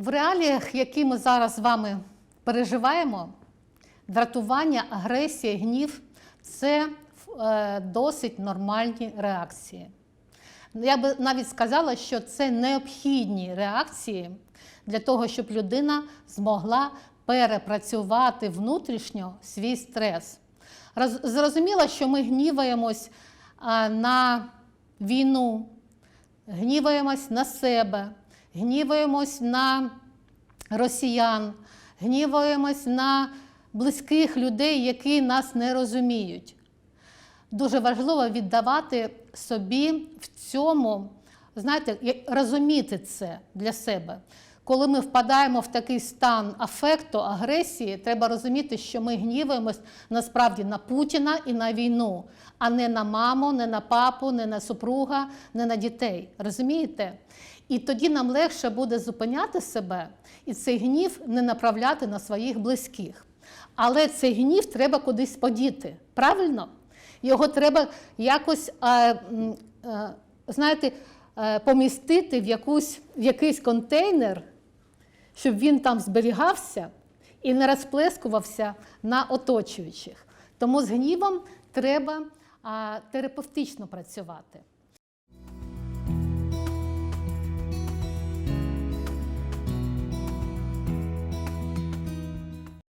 В реаліях, які ми зараз з вами переживаємо, дратування, агресія, гнів це е, досить нормальні реакції. Я би навіть сказала, що це необхідні реакції для того, щоб людина змогла перепрацювати внутрішньо свій стрес. Роз- Зрозуміло, що ми гніваємось на війну, гніваємось на себе, гніваємось на росіян, гніваємось на близьких людей, які нас не розуміють. Дуже важливо віддавати собі в цьому, знаєте, розуміти це для себе. Коли ми впадаємо в такий стан афекту, агресії, треба розуміти, що ми гніваємось насправді на Путіна і на війну, а не на маму, не на папу, не на супруга, не на дітей. Розумієте? І тоді нам легше буде зупиняти себе і цей гнів не направляти на своїх близьких. Але цей гнів треба кудись подіти. Правильно? Його треба якось, е, е, знаєте, е, помістити в, якусь, в якийсь контейнер, щоб він там зберігався і не розплескувався на оточуючих. Тому з гнівом треба терапевтично працювати.